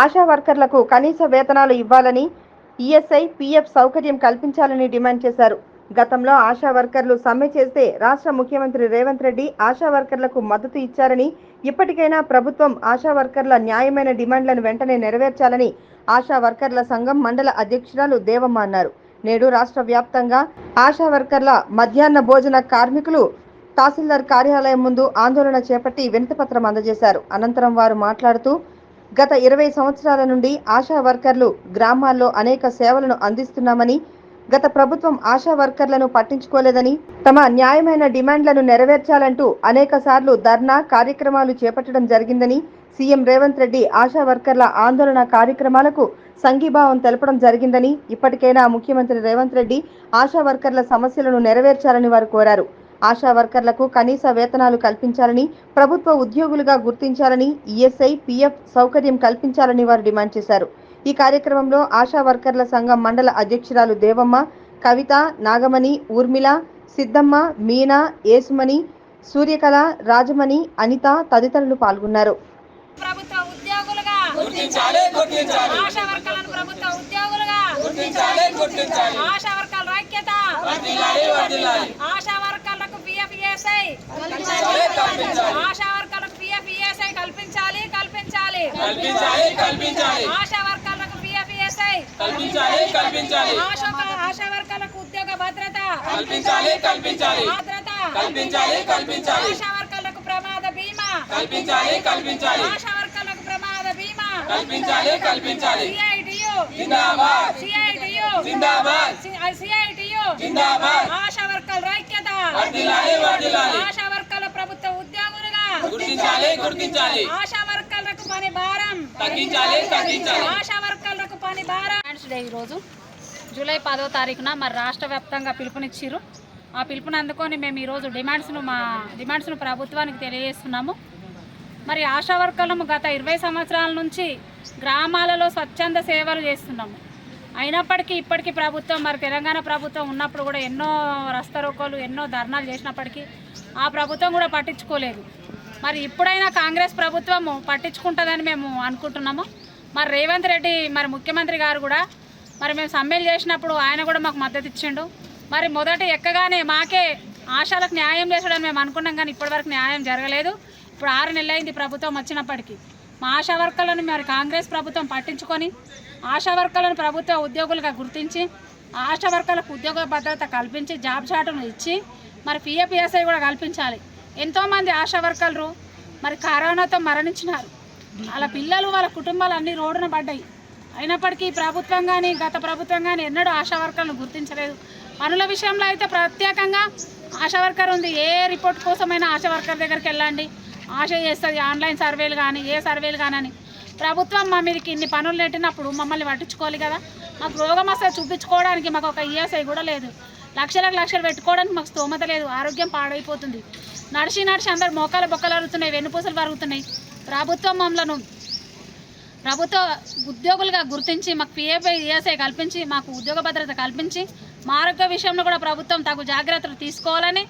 ఆశా వర్కర్లకు కనీస వేతనాలు ఇవ్వాలని ఈఎస్ఐ పీఎఫ్ సౌకర్యం కల్పించాలని డిమాండ్ చేశారు. గతంలో ఆశా వర్కర్లు సమ్మె చేస్తే రాష్ట్ర ముఖ్యమంత్రి రేవంత్ రెడ్డి ఆశా వర్కర్లకు మద్దతు ఇచ్చారని ఇప్పటికైనా ప్రభుత్వం ఆశా వర్కర్ల న్యాయమైన డిమాండ్లను వెంటనే నెరవేర్చాలని ఆశా వర్కర్ల సంఘం మండల అధ్యక్షురాలు దేవమ్మ అన్నారు. నేడు రాష్ట్ర వ్యాప్తంగా ఆశా వర్కర్ల మధ్యాహ్న భోజన కార్మికులు తహసీల్దార్ కార్యాలయం ముందు ఆందోళన చేపట్టి వినతిపత్రం అందజేశారు. అనంతరం వారు మాట్లాడుతూ గత ఇరవై సంవత్సరాల నుండి ఆశా వర్కర్లు గ్రామాల్లో అనేక సేవలను అందిస్తున్నామని గత ప్రభుత్వం ఆశా వర్కర్లను పట్టించుకోలేదని తమ న్యాయమైన డిమాండ్లను నెరవేర్చాలంటూ అనేక సార్లు ధర్నా కార్యక్రమాలు చేపట్టడం జరిగిందని సీఎం రేవంత్ రెడ్డి ఆశా వర్కర్ల ఆందోళన కార్యక్రమాలకు సంఘీభావం తెలపడం జరిగిందని ఇప్పటికైనా ముఖ్యమంత్రి రేవంత్ రెడ్డి ఆశా వర్కర్ల సమస్యలను నెరవేర్చాలని వారు కోరారు. ఆశా వర్కర్లకు కనీస వేతనాలు కల్పించాలని ప్రభుత్వ ఉద్యోగులుగా గుర్తించాలని ఈఎస్ఐ పీఎఫ్ సౌకర్యం కల్పించాలని వారు డిమాండ్ చేశారు. ఈ కార్యక్రమంలో ఆశా వర్కర్ల సంఘం మండల అధ్యక్షురాలు దేవమ్మ కవిత నాగమణి ఊర్మిళ సిద్దమ్మ మీనా ఏసుమణి సూర్యకళ రాజమణి అనిత తదితరులు పాల్గొన్నారు. ప్రభుత్వ ఉద్యోగులుగా గుర్తించాలి గుర్తించాలి. ఆశా వర్కర్లను ప్రభుత్వ ఉద్యోగులుగా గుర్తించాలి గుర్తించాలి. ఆశా వర్కర్ల ఐక్యత వర్ధిల్లాలి వర్ధిల్లాలి. ఆశా వర్కర్లకు పిఎఫ్ఈఎస్ఐ కల్పించాలి కల్పించాలి ఆశా వర్కర్లకు పిఎఫ్ఈఎస్ఐ కల్పించాలి కల్పించాలి. కల్పించాలి కల్పించాలి. ఆశా వర్కర్లకు పిఎఫ్ఈఎస్ఐ కల్పించాలి కల్పించాలి. ఆశా ఆశా వర్కర్లకు ఉద్యోగ భద్రత. కల్పించాలి కల్పించాలి. భద్రత. కల్పించాలి కల్పించాలి. ఆశా వర్కర్లకు ప్రమాద బీమా. కల్పించాలి కల్పించాలి. ఆశా వర్కర్లకు ప్రమాద బీమా. కల్పించాలి కల్పించాలి. సిఐటియు జిందాబాద్. సిఐటియు జిందాబాద్. సిఐటియు జిందాబాద్. ఆశా వర్కర్ల ఐక్యత వర్ధిల్లాలి వర్ధిల్లాలి ఆశా వర్కర్ల ప్రభుత్వ ఉద్యోగులుగా గుర్తించాలి గుర్తించాలి. ఆశా పని భారం. తగ్గించాలి తగ్గించాలి. ఆశా పని భారం. డే ఈరోజు జూలై పదో తారీఖున మరి రాష్ట్ర వ్యాప్తంగా పిలుపునిచ్చిర్రు. ఆ పిలుపుని అందుకొని మేము ఈరోజు డిమాండ్స్ను మా డిమాండ్స్ను ప్రభుత్వానికి తెలియజేస్తున్నాము. మరి ఆశా వర్కర్లము గత ఇరవై సంవత్సరాల నుంచి గ్రామాలలో స్వచ్ఛంద సేవలు చేస్తున్నాము. అయినప్పటికీ ఇప్పటికీ ప్రభుత్వం మరి తెలంగాణ ప్రభుత్వం ఉన్నప్పుడు కూడా ఎన్నో రస్తరోకోలు ఎన్నో ధర్నాలు చేసినప్పటికీ ఆ ప్రభుత్వం కూడా పట్టించుకోలేదు. మరి ఇప్పుడైనా కాంగ్రెస్ ప్రభుత్వము పట్టించుకుంటుందని మేము అనుకుంటున్నాము. మరి రేవంత్ రెడ్డి మరి ముఖ్యమంత్రి గారు కూడా మరి మేము సమ్మెలు చేసినప్పుడు ఆయన కూడా మాకు మద్దతు ఇచ్చిండు. మరి మొదట ఎక్కగానే మాకే ఆశాలకు న్యాయం చేసాడని మేము అనుకున్నాం కానీ ఇప్పటివరకు న్యాయం జరగలేదు. ఇప్పుడు ఆరు నెలలైంది ప్రభుత్వం వచ్చినప్పటికీ. మా ఆశా వర్కర్లను మరి కాంగ్రెస్ ప్రభుత్వం పట్టించుకొని ఆశా వర్కర్లను ప్రభుత్వ ఉద్యోగులుగా గుర్తించి ఆశా వర్కర్లకు ఉద్యోగ భద్రత కల్పించి జాబ్ చాటును ఇచ్చి మరి పిఎఫ్ఎస్ఐ కూడా కల్పించాలి. ఎంతోమంది ఆశా వర్కర్లు మరి కరోనాతో మరణించినారు. వాళ్ళ పిల్లలు వాళ్ళ కుటుంబాలు అన్ని రోడ్డున పడ్డాయి. అయినప్పటికీ ప్రభుత్వం కానీ గత ప్రభుత్వం కానీ ఎన్నడూ ఆశా వర్కర్లను గుర్తించలేదు. పనుల విషయంలో అయితే ప్రత్యేకంగా ఆశా వర్కర్ ఉంది. ఏ రిపోర్ట్ కోసమైనా ఆశా వర్కర్ దగ్గరికి వెళ్ళండి. ఆశ చేస్తుంది ఆన్లైన్ సర్వేలు కానీ ఏ సర్వేలు కానీ ప్రభుత్వం మా మీదకి ఇన్ని పనులు నెట్టినప్పుడు మమ్మల్ని పట్టించుకోవాలి కదా. మాకు రోగం వస్తే చూపించుకోవడానికి మాకు ఒక ఈఎస్ఐ కూడా లేదు. లక్షలకు లక్షలు పెట్టుకోవడానికి మాకు స్తోమత లేదు ఆరోగ్యం పాడైపోతుంది. నడిచి నడిచి అందరు మోకాల బొక్కలు అరుగుతున్నాయి వెన్నుపూసలు పరుగుతున్నాయి. ప్రభుత్వం మమ్మలను ప్రభుత్వ ఉద్యోగులుగా గుర్తించి మాకు పిఎఫ్ఐ ఈఎస్ఐ కల్పించి మాకు ఉద్యోగ భద్రత కల్పించి మా ఆరోగ్య విషయంలో కూడా ప్రభుత్వం తగు జాగ్రత్తలు తీసుకోవాలని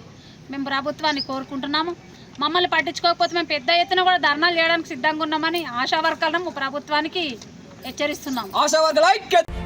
మేము ప్రభుత్వాన్ని కోరుకుంటున్నాము. మమ్మల్ని పట్టించుకోకపోతే మేము పెద్ద ఎత్తున కూడా ధర్నాలు చేయడానికి సిద్ధంగా ఉన్నామని ఆశా వర్గాలను ప్రభుత్వానికి హెచ్చరిస్తున్నాం. ఆశా వర్గాల